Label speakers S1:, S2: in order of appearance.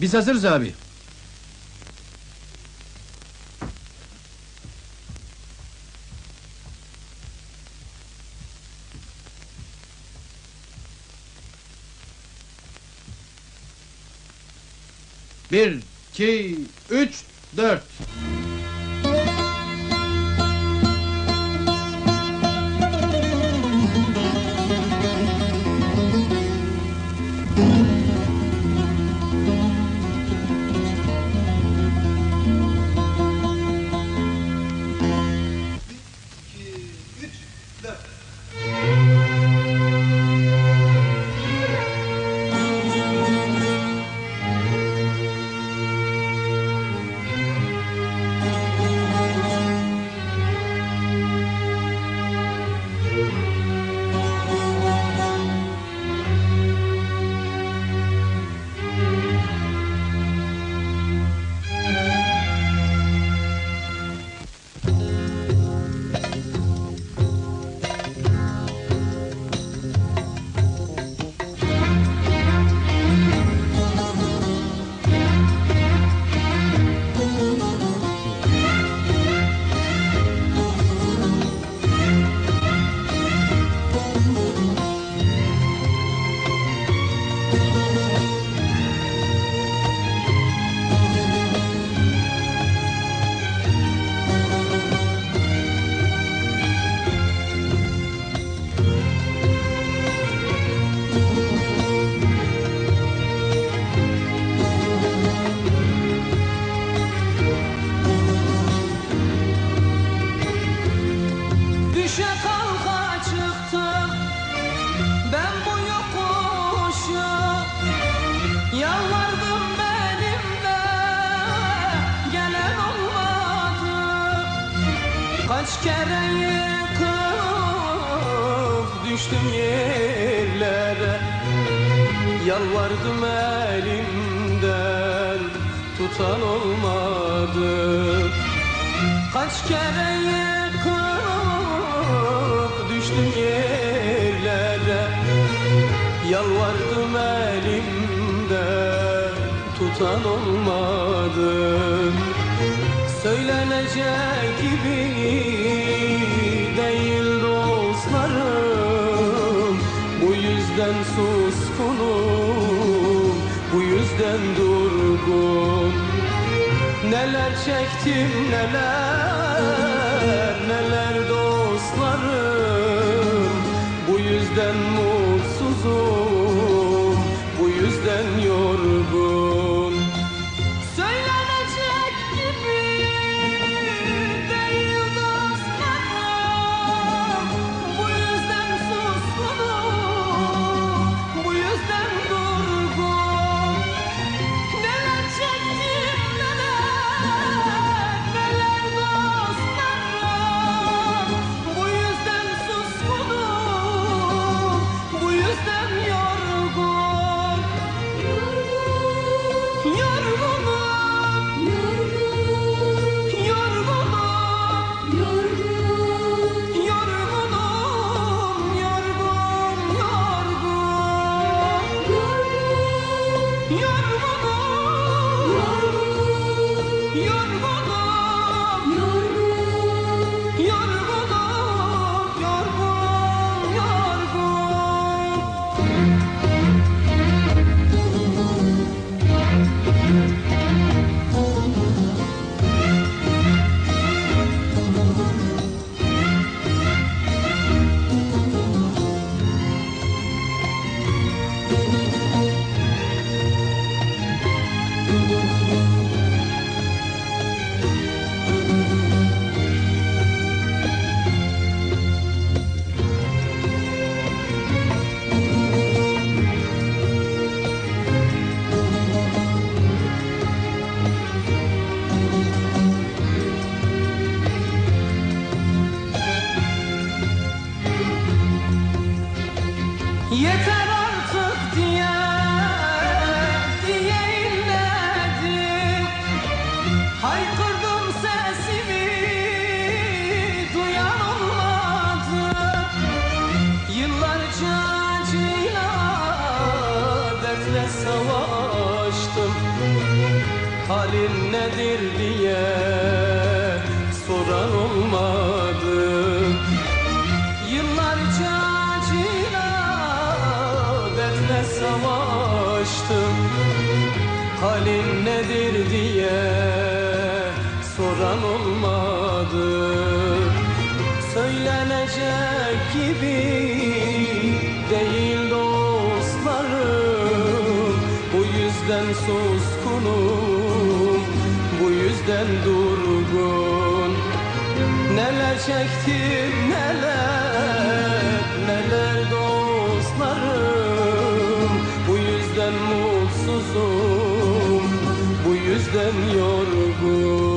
S1: Biz hazırız abi. Bir, iki, üç, dört.
S2: Thank you. Yalvardım benimle gelen olmadı. Kaç kere yıkıp düştüm yerlere. Yalvardım elimden tutan olmadı. Kaç kere yıkıp düştüm yerlere. Yalvardım elimden tutan olmadı. Söylenecek gibi değil dostlarım. Bu yüzden suskunum, bu yüzden durgun. Neler çektim neler neler dostlarım. Bu yüzden mutsuzum 也在。Soran olmadı. Söylenecek gibi değil dostlarım. Bu yüzden suskunum, bu yüzden durgun. Neler çektim neler, neler dostlarım. Bu yüzden mutsuzum, bu yüzden yorgun